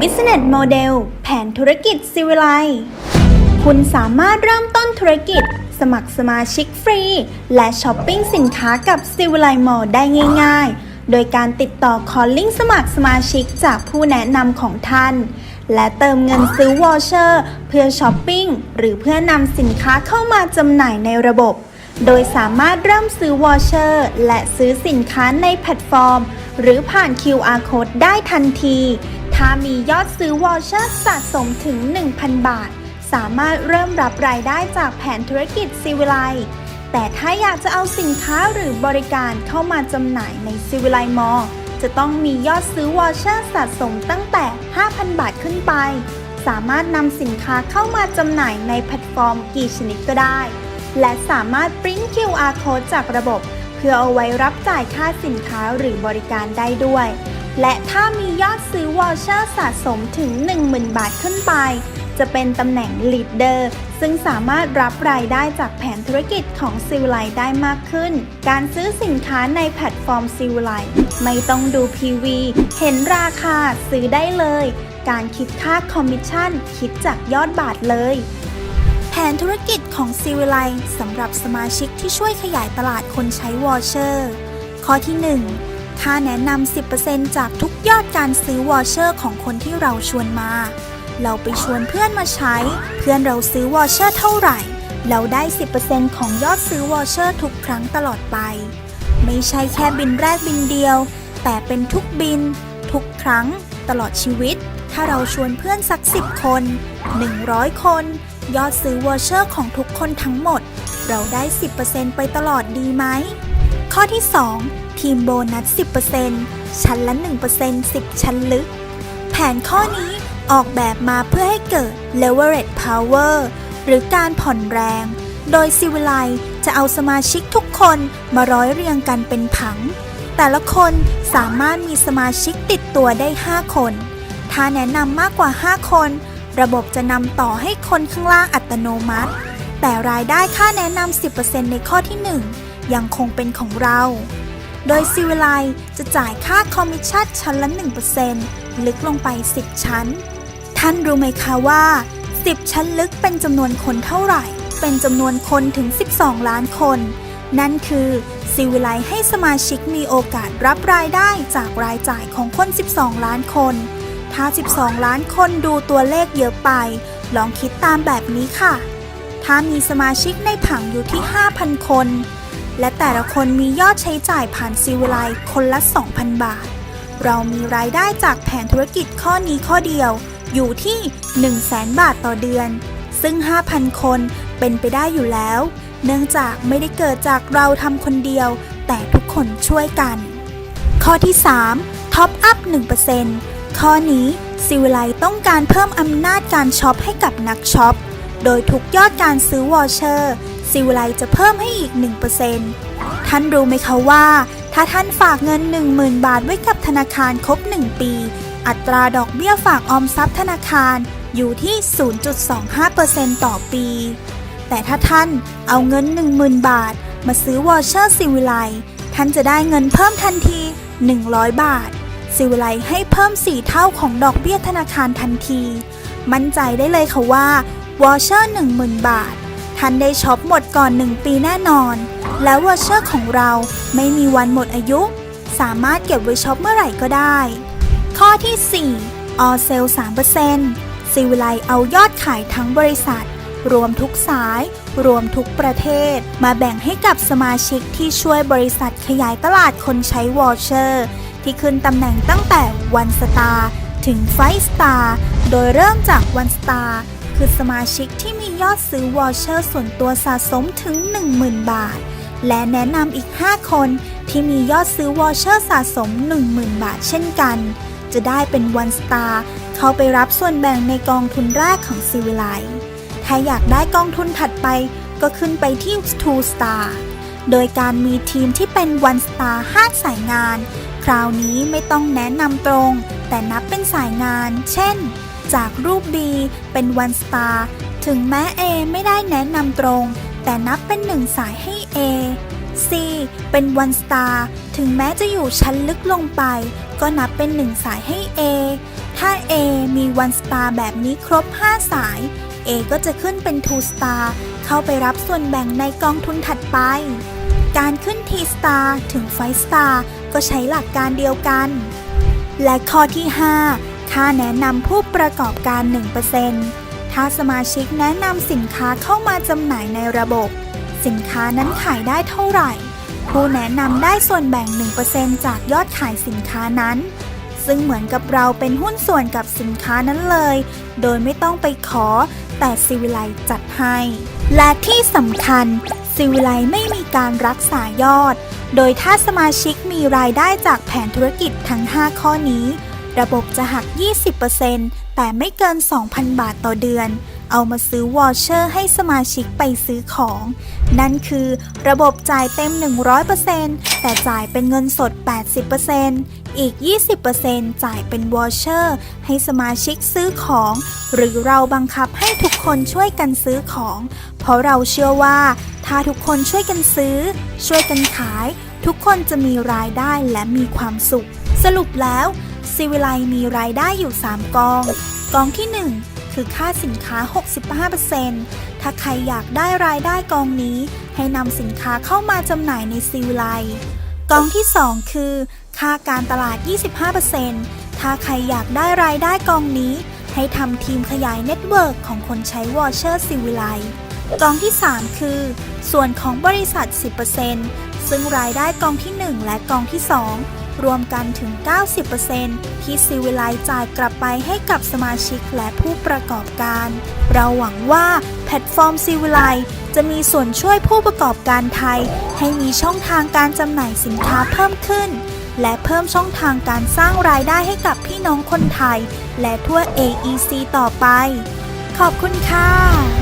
Business Model แผนธุรกิจซิวิไลคุณสามารถเริ่มต้นธุรกิจ สมัครสมาชิกฟรี และช้อปปิ้งสินค้ากับซิวิไลมอลได้ง่ายๆ โดยการติดต่อคอลลิ่งสมัครสมาชิกจากผู้แนะนำของท่าน และเติมเงินซื้อวอเชอร์ เพื่อช้อปปิ้ง หรือเพื่อนำสินค้าเข้ามาจำหน่ายในระบบ โดยสามารถเริ่มซื้อวอเชอร์ และซื้อสินค้าในแพลตฟอร์ม หรือผ่าน QR Code ได้ทันที ถ้ามียอดซื้อวอเชอร์สะสมถึง 1,000 บาท สามารถเริ่มรับรายได้จากแผนธุรกิจซีวิไลแต่ถ้าอยากจะเอาสินค้าหรือบริการเข้ามาจำหน่ายในซีวิไลมอลจะต้องมียอดซื้อวอเชอร์สะสมตั้งแต่ 5,000 บาทขึ้นไป สามารถนำสินค้าเข้ามาจำหน่ายในแพลตฟอร์มกี่ชนิดก็ได้ และสามารถปริ้น QR code จากระบบ เพื่อเอาไว้รับจ่ายค่าสินค้าหรือบริการได้ด้วย และถ้ามียอดซื้อวอเชอร์สะสมถึง 10,000 บาทขึ้นไป จะเป็นตำแหน่ง Leader ซึ่งสามารถรับรายได้จากแผนธุรกิจของซิลไลได้มากขึ้น การซื้อสินค้าในแพลตฟอร์มซิลไลไม่ต้องดู PV เห็นราคาซื้อได้เลย การคิดค่าคอมมิชชั่นคิดจากยอดบาทเลยแผนธุรกิจของซีวิไลสำหรับสมาชิกที่ช่วยขยายตลาดคนใช้วอเชอร์ ข้อที่ 1 ค่าแนะนำ 10%จากทุกยอดการซื้อวอเชอร์ของคนที่เราชวนมา เราไปชวนเพื่อนมาใช้ เพื่อนเราซื้อวอเชอร์เท่าไหร่ เราได้ 10%ของยอดซื้อวอเชอร์ทุกครั้งตลอดไป ไม่ใช่แค่บินแรกบินเดียว แต่เป็นทุกบิน ทุกครั้ง ตลอดชีวิต ถ้าเราชวนเพื่อนสัก 10 คน 100 คน ยอดซื้อวอเชอร์ของทุกคนทั้งหมด เราได้ 10%ไปตลอดดีไหมข้อที่ 2 ทีมโบนัส 10%ชั้นละ 1% 10 ชั้นลึก แผนข้อนี้ออกแบบมาเพื่อให้เกิด leverage power หรือการผ่อนแรง โดยซิวิไลจะเอาสมาชิกทุกคนมาร้อยเรียงกันเป็นผัง แต่ละคนสามารถมีสมาชิกติดตัวได้ 5 คน ถ้าแนะนำมากกว่า 5 คน ระบบจะนำต่อให้คนข้างล่างอัตโนมัติ แต่รายได้ค่าแนะนำ 10%ในข้อที่ 1 ยังคงเป็นของเรา โดยซิวิไลจะจ่ายค่าคอมมิชชั่นชั้นละ 1%ลึกลงไป 10 ชั้น ท่านรู้ไหมคะว่า 10 ชั้นลึกเป็นจำนวนคนเท่าไหร่ เป็นจำนวนคนถึง 12 ล้านคน นั่นคือซิวิไลให้สมาชิกมีโอกาสรับรายได้จากรายจ่ายของคน 12 ล้านคน ถ้า 12 ล้านคนดูตัวเลขเยอะไป ลองคิดตามแบบนี้ค่ะ ถ้ามีสมาชิกในผังอยู่ที่ 5,000 คน และแต่ละคนมียอดใช้จ่ายผ่านซิวิไลคนละ 2,000 บาท เรามีรายได้จากแผนธุรกิจข้อนี้ข้อเดียว อยู่ที่ 100,000บาทต่อเดือน ซึ่ง 5,000 คนเป็นไปได้อยู่แล้ว เนื่องจากไม่ได้เกิดจากเราทำคนเดียว แต่ทุกคนช่วยกัน ข้อที่3ท็อปอัพ1%ข้อนี้ซิวิไลต้องการเพิ่มอำนาจการช็อปให้กับนักช็อป โดยทุกยอดการซื้อวอเชอร์ ซิวไลจะเพิ่มให้อีก 1%ท่านรู้ไหมคะว่า ถ้าท่านฝากเงิน 10,000 บาทไว้กับธนาคารครบ 1 ปี อัตราดอกเบี้ยฝากออมทรัพย์ธนาคารอยู่ที่ 0.25%ต่อปี แต่ถ้าท่านเอาเงิน 10,000 บาท มาซื้อวอเชอร์ซิวิไลท่านจะได้เงินเพิ่มทันที 100 บาท ซิวิไลให้เพิ่ม 4 เท่าของดอกเบี้ยธนาคารทันที มั่นใจได้เลยค่ะว่าวอเชอร์ 10,000 บาท ท่านได้ช็อปหมดก่อน 1 ปีแน่นอน แล้ววอเชอร์ของเราไม่มีวันหมดอายุ สามารถเก็บไว้ช็อปเมื่อไหร่ก็ได้ ข้อที่ 4 ออเซล3%ซิวิไลเอายอดขายทั้งบริษัท รวมทุกสาย รวมทุกประเทศ มาแบ่งให้กับสมาชิกที่ช่วยบริษัทขยายตลาดคนใช้วอเชอร์ที่ขึ้นตำแหน่งตั้งแต่วันสตาร์ถึงไฟสตาร์โดยเริ่มจากวันสตาร์ คือสมาชิกที่มียอดซื้อวอเชอร์ส่วนตัวสะสมถึง 10,000 บาท และแนะนำอีก 5 คนที่มียอดซื้อวอเชอร์สะสม 10,000 บาทเช่นกัน จะได้เป็นวันสตาร์เข้าไปรับส่วนแบ่งในกองทุนแรกของซิวิไลถ้าอยากได้กองทุนถัดไปก็ขึ้นไปที่ Two Star โดยการมีทีมที่เป็น One Star 5 สายงาน คราวนี้ไม่ต้องแนะนำตรง แต่นับเป็นสายงาน เช่น จากรูป B เป็น One Star ถึงแม้ A ไม่ได้แนะนำตรง แต่นับเป็นหนึ่งสายให้ A C เป็น One Star ถึงแม้จะอยู่ชั้นลึกลงไป ก็นับเป็นหนึ่งสายให้ A ถ้า A มี1 star แบบนี้ครบ 5 สาย A ก็จะขึ้นเป็น2 star เข้าไปรับส่วนแบ่งในกองทุนถัดไป การขึ้น T star ถึง5 star ก็ใช้หลักการเดียวกัน และข้อที่ 5 ค่าแนะนำผู้ประกอบการ 1%ถ้าสมาชิกแนะนำสินค้าเข้ามาจำหน่ายในระบบ สินค้านั้นขายได้เท่าไหร่ ผู้แนะนำได้ส่วนแบ่ง 1%จากยอดขายสินค้านั้น ซึ่งเหมือนกับเราเป็นหุ้นส่วนกับสินค้านั้นเลย โดยไม่ต้องไปขอ แต่ซิวิไลจัดให้ และที่สำคัญซิวิไลไม่มีการรักษายอด โดยถ้าสมาชิกมีรายได้จากแผนธุรกิจทั้ง 5 ข้อนี้ ระบบจะหัก 20%แต่ไม่เกิน 2,000 บาทต่อเดือน เอามาซื้อวอเชอร์ให้สมาชิกไปซื้อของ นั่นคือระบบจ่ายเต็ม 100%แต่จ่ายเป็นเงินสด 80%อีก 20%จ่ายเป็นวอเชอร์ให้สมาชิกซื้อของ หรือเราบังคับให้ทุกคนช่วยกันซื้อของ เพราะเราเชื่อว่า ถ้าทุกคนช่วยกันซื้อ ช่วยกันขาย ทุกคนจะมีรายได้และมีความสุข สรุปแล้ว ซีวิไลมีรายได้อยู่ 3 กอง กองที่ 1 คือค่าสินค้า 65%ถ้าใครอยากได้รายได้กองนี้ ให้นำสินค้าเข้ามาจำหน่ายในซีวิไลกองที่ 2 คือ ค่าการตลาด 25%ถ้าใครอยากได้รายได้กองนี้ ให้ทำทีมขยายเน็ตเวิร์กของคนใช้วอเชอร์ซีวิไลกองที่ 3 คือ ส่วนของบริษัท 10%ซึ่งรายได้กองที่ 1 และกองที่ 2 รวมกันถึง 90%ที่ซีวิไลจ่ายกลับไปให้กับสมาชิกและผู้ประกอบการ เราหวังว่าแพลตฟอร์มซีวิไลจะมีส่วนช่วยผู้ประกอบการไทย ให้มีช่องทางการจำหน่ายสินค้าเพิ่มขึ้น และเพิ่มช่องทางการสร้างรายได้ให้กับพี่น้องคนไทย และทั่ว AEC ต่อไป ขอบคุณค่ะ